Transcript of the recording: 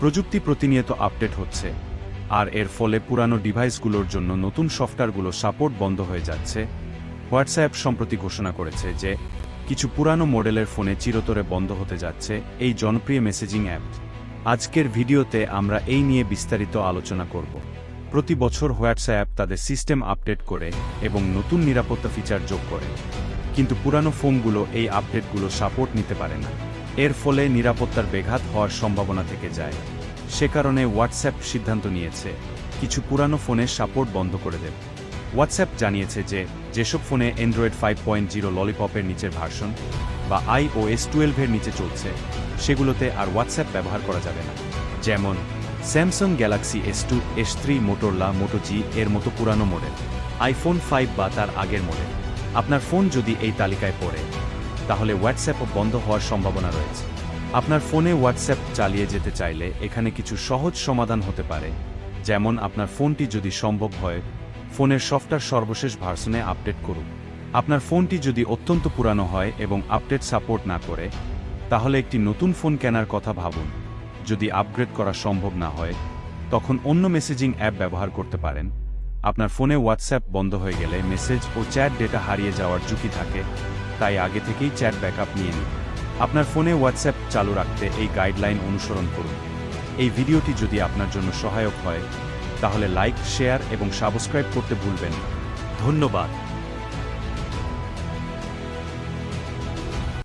প্রযুক্তি প্রতিনিয়ত আপডেট হচ্ছে, আর এর ফলে পুরানো ডিভাইসগুলোর জন্য নতুন সফটওয়্যারগুলো সাপোর্ট বন্ধ হয়ে যাচ্ছে। হোয়াটসঅ্যাপ সম্প্রতি ঘোষণা করেছে যে, কিছু পুরানো মডেলের ফোনে চিরতরে বন্ধ হতে যাচ্ছে এই জনপ্রিয় মেসেজিং অ্যাপ। আজকের ভিডিওতে আমরা এই নিয়ে বিস্তারিত আলোচনা করব। প্রতি বছর হোয়াটসঅ্যাপ তাদের সিস্টেম আপডেট করে এবং নতুন নিরাপত্তা ফিচার যোগ করে। কিন্তু পুরানো ফোনগুলো এই আপডেটগুলো সাপোর্ট নিতে পারে না। এর ফলে নিরাপত্তার বেঘাত হওয়ার সম্ভাবনা থেকে যায়। সে কারণে হোয়াটসঅ্যাপ সিদ্ধান্ত নিয়েছে, কিছু পুরানো ফোনের সাপোর্ট বন্ধ করে দেবে। হোয়াটসঅ্যাপ জানিয়েছে যে, যেসব ফোনে অ্যান্ড্রয়েড ফাইভ পয়েন্ট জিরো ললিপপের নিচের ভার্সন বা আইওএস টুয়েলভের নিচে চলছে, সেগুলোতে আর হোয়াটসঅ্যাপ ব্যবহার করা যাবে না। যেমন Samsung Galaxy S two S three Motorola Moto G এর মতো পুরানো মডেল আইফোন ফাইভ বা তার আগের মডেল আপনার ফোন যদি এই তালিকায় পড়ে তাহলে হোয়াটসঅ্যাপও বন্ধ হওয়ার সম্ভাবনা রয়েছে। আপনার ফোনে হোয়াটসঅ্যাপ চালিয়ে যেতে চাইলে এখানে কিছু সহজ সমাধান হতে পারে। যেমন আপনার ফোনটি যদি সম্ভব হয়, ফোনের সফটওয়্যার সর্বশেষ ভার্সনে আপডেট করুন। আপনার ফোনটি যদি অত্যন্ত পুরানো হয় এবং আপডেট সাপোর্ট না করে, তাহলে একটি নতুন ফোন কেনার কথা ভাবুন। যদি আপগ্রেড করা সম্ভব না হয়, তখন অন্য মেসেজিং অ্যাপ ব্যবহার করতে পারেন। আপনার ফোনে হোয়াটসঅ্যাপ বন্ধ হয়ে গেলে মেসেজ ও চ্যাট ডেটা হারিয়ে যাওয়ার ঝুঁকি থাকে। তাই আগে থেকেই চ্যাট ব্যাকআপ নিয়ে নিন। আপনার ফোনে হোয়াটসঅ্যাপ চালু রাখতে এই গাইডলাইন অনুসরণ করুন। এই ভিডিওটি যদি আপনার জন্য সহায়ক হয়, তাহলে লাইক, শেয়ার এবং সাবস্ক্রাইব করতে ভুলবেন না। ধন্যবাদ।